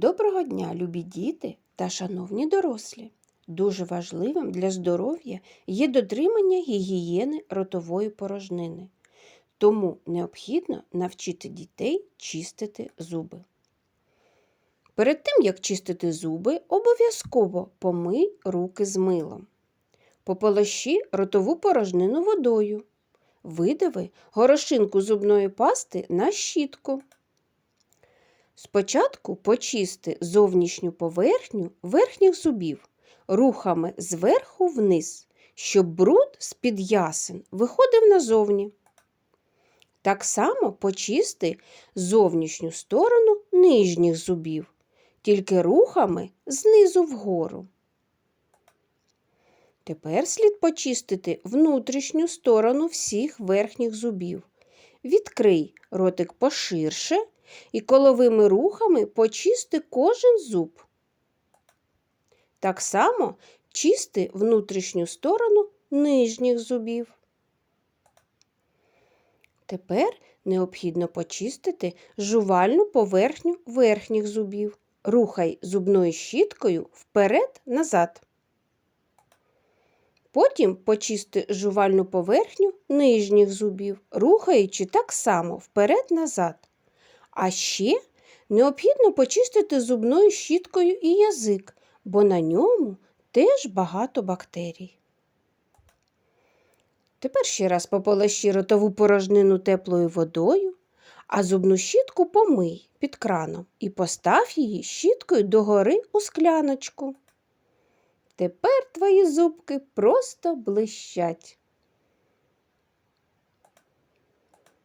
Доброго дня, любі діти та шановні дорослі! Дуже важливим для здоров'я є дотримання гігієни ротової порожнини. Тому необхідно навчити дітей чистити зуби. Перед тим, як чистити зуби, обов'язково помий руки з милом. Пополощи ротову порожнину водою. Видави горошинку зубної пасти на щітку. Спочатку почисти зовнішню поверхню верхніх зубів рухами зверху вниз, щоб бруд з-під ясен виходив назовні. Так само почисти зовнішню сторону нижніх зубів, тільки рухами знизу вгору. Тепер слід почистити внутрішню сторону всіх верхніх зубів. Відкрий ротик поширше і коловими рухами почисти кожен зуб. Так само чисти внутрішню сторону нижніх зубів. Тепер необхідно почистити жувальну поверхню верхніх зубів. Рухай зубною щіткою вперед-назад. Потім почисти жувальну поверхню нижніх зубів, рухаючи так само вперед-назад. А ще необхідно почистити зубною щіткою і язик, бо на ньому теж багато бактерій. Тепер ще раз пополощи ротову порожнину теплою водою, а зубну щітку помий під краном і постав її щіткою догори у скляночку. Тепер твої зубки просто блищать.